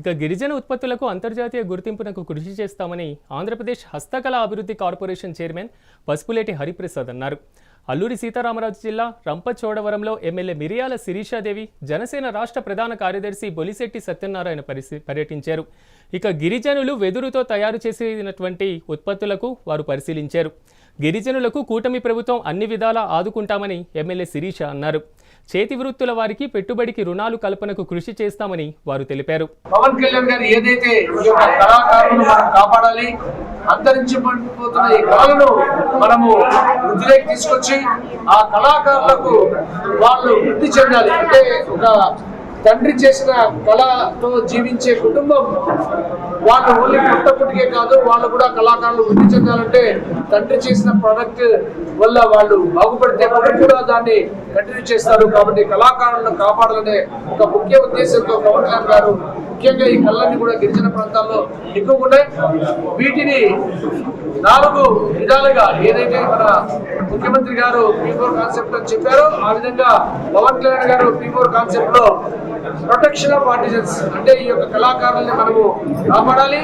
ఇక గిరిజన ఉత్పత్తులకు అంతర్జాతీయ గుర్తింపునకు కృషి చేస్తామని ఆంధ్రప్రదేశ్ హస్తకళ అభివృద్ధి కార్పొరేషన్ చైర్మన్ పసుపులేటి హరిప్రసాద్ అన్నారు. అల్లూరి సీతారామరాజు జిల్లా రంపచోడవరంలో ఎమ్మెల్యే మిరియాల శిరీషాదేవి జనసేన రాష్ట్ర ప్రధాన కార్యదర్శి బొలిశెట్టి సత్యనారాయణ పర్యటించారు. ఇక గిరిజనులు వెదురుతో తయారు చేసినటువంటి ఉత్పత్తులకు వారు పరిశీలించారు. గిరిజనులకు కూటమి ప్రభుత్వం అన్ని విధాలా ఆదుకుంటామని ఎమ్మెల్యే శిరీష అన్నారు. చేతి వృత్తుల వారికి పెట్టుబడికి రుణాలు కల్పనకు కృషి చేస్తామని వారు తెలిపారు. పవన్ కళ్యాణ్ గారు ఏదైతే కళాకారులను మనం కాపాడాలి అంతరించిపోతున్న ఈ కళలను మనము వృద్ధిలోకి తీసుకొచ్చి ఆ కళాకారులకు వాళ్ళు వృద్ధి చెందాలి. అంటే ఒక తండ్రి చేసిన కళతో జీవించే కుటుంబం. వాళ్ళు ఓన్లీ పుట్టపుటికే కాదు వాళ్ళు కూడా కళాకారులు వృద్ధి చెందాలంటే తండ్రి చేసిన ప్రొడక్ట్ వల్ల వాళ్ళు బాగుపడితే వాళ్ళు కూడా దాన్ని కంటిన్యూ చేస్తారు. కాబట్టి కళాకారులను కాపాడాలనే ఒక ముఖ్య ఉద్దేశంతో పవన్ కళ్యాణ్ గారు ముఖ్యంగా ఈ కళ్ళన్నీ కూడా గిరిజన ప్రాంతాల్లో ఎక్కువగా ఉన్నాయి వీటిని నాలుగు విధాలుగా ఏదైతే మన ముఖ్యమంత్రి గారు పీఫోర్ కాన్సెప్ట్ అని చెప్పారో ఆ విధంగా పవన్ కళ్యాణ్ గారు పీఫోర్ కాన్సెప్ట్లో ప్రొటెక్షన్ ఆఫ్ ఆర్టిజన్స్ అంటే ఈ యొక్క కళాకారుల్ని మనము కాపాడాలి.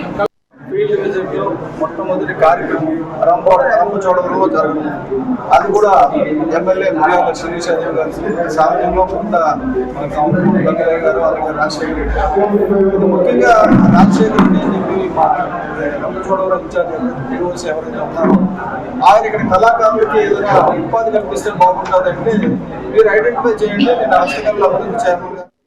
ఫీల్డ్ మొట్టమొదటి కార్యక్రమం రంప రంపచోడవరంలో జరగను అది కూడా ఎమ్మెల్యే మిర్యాల శిరీషాదేవి గారి సారథ్యంలో కొంత మన కౌన్సిలర్ వెంకయ్య గారు అలాగే రాజశేఖర్ రెడ్డి ముఖ్యంగా రాజశేఖర్ రెడ్డి అని చెప్పి మా రంపచోడవరం ఇన్ఛార్జ్ ఈరోజు ఎవరైతే ఉన్నారో? ఆయన ఇక్కడ కళాకారులకి ఏదైనా ఉపాధి కల్పిస్తే బాగుంటుందంటే మీరు ఐడెంటిఫై చేయండి. నేను హస్తకళ అభివృద్ధి చేయాలి